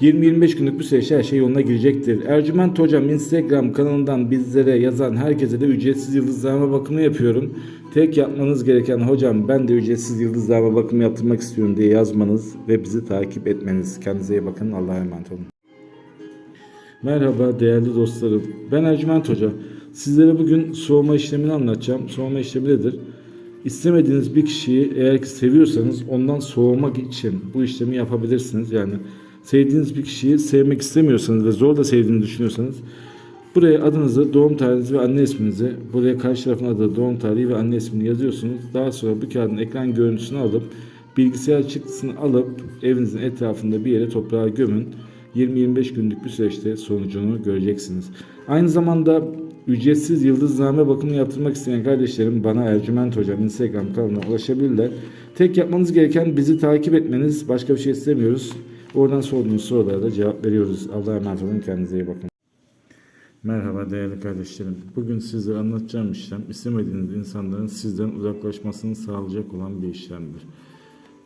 20-25 günlük bir süreçte her şey yoluna girecektir. Ercüment Hocam Instagram kanalından bizlere yazan herkese de ücretsiz yıldızlama bakımı yapıyorum. Tek yapmanız gereken hocam ben de ücretsiz yıldızlama bakımı yaptırmak istiyorum diye yazmanız ve bizi takip etmeniz. Kendinize iyi bakın. Allah'a emanet olun. Merhaba değerli dostlarım. Ben Ercüment Hoca. Sizlere bugün soğuma işlemini anlatacağım. Soğuma işlemi nedir? İstemediğiniz bir kişiyi eğer ki seviyorsanız ondan soğumak için bu işlemi yapabilirsiniz. Yani sevdiğiniz bir kişiyi sevmek istemiyorsanız ve zor da sevdiğini düşünüyorsanız buraya adınızı, doğum tarihinizi ve anne isminizi, buraya karşı tarafın adı, doğum tarihi ve anne ismini yazıyorsunuz. Daha sonra bu kağıdın ekran görüntüsünü alıp bilgisayar çıktısını alıp evinizin etrafında bir yere toprağa gömün. 20-25 günlük bir süreçte sonucunu göreceksiniz. Aynı zamanda ücretsiz yıldızname bakımı yaptırmak isteyen kardeşlerim bana Ercüment Hocam Instagram kanalına ulaşabilirler. Tek yapmanız gereken bizi takip etmeniz. Başka bir şey istemiyoruz. Oradan sorduğunuz sorulara da cevap veriyoruz. Allah'a emanet olun. Kendinize iyi bakın. Merhaba değerli kardeşlerim. Bugün sizlere anlatacağım işlem istemediğiniz insanların sizden uzaklaşmasını sağlayacak olan bir işlemdir.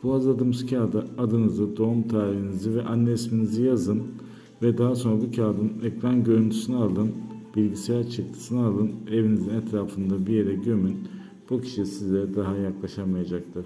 Bu hazırladığımız kağıda adınızı, doğum tarihinizi ve anne isminizi yazın ve daha sonra bu kağıdın ekran görüntüsünü alın, bilgisayar çıktısını alın, evinizin etrafında bir yere gömün. Bu kişi size daha yaklaşamayacaktır.